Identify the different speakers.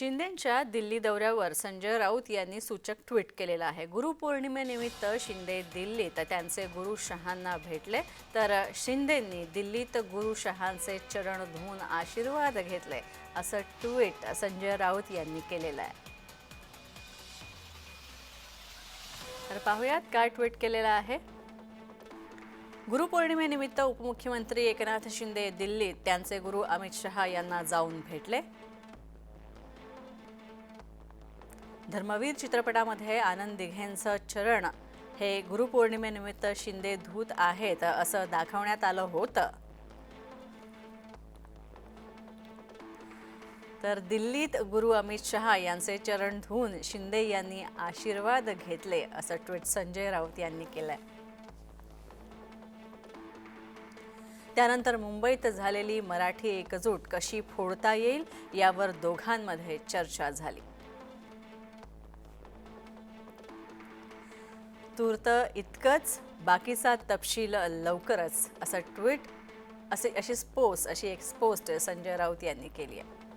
Speaker 1: शिंदेंच्या दिल्ली दौऱ्यावर संजय राऊत यांनी सूचक ट्विट केलेलं आहे. गुरुपौर्णिमेनिमित्त शिंदे दिल्लीत त्यांचे गुरु शहांना भेटले तर शिंदेंनी दिल्लीत गुरु शहांचे चरण धुवून आशीर्वाद घेतले असं ट्विट संजय राऊत यांनी केलेलं आहे. तर पाहूयात काय ट्विट केलेलं आहे. गुरुपौर्णिमेनिमित्त उपमुख्यमंत्री एकनाथ शिंदे दिल्लीत त्यांचे गुरु अमित शहा यांना जाऊन भेटले. धर्मवीर चित्रपटामध्ये आनंद दिघेंचं चरण हे गुरुपौर्णिमेनिमित्त शिंदे धूत आहेत असं दाखवण्यात आलं होतं. तर दिल्लीत गुरु अमित शहा यांचे चरण धुवून शिंदे यांनी आशीर्वाद घेतले असं ट्विट संजय राऊत यांनी केलंय. त्यानंतर मुंबईत झालेली मराठी एकजूट कशी फोडता येईल यावर दोघांमध्ये चर्चा झाली. तूर्त इतकंच बाकीचा तपशील लवकरच असं ट्विट असे अशी पोस्ट अशी एक पोस्ट संजय राऊत यांनी केली आहे.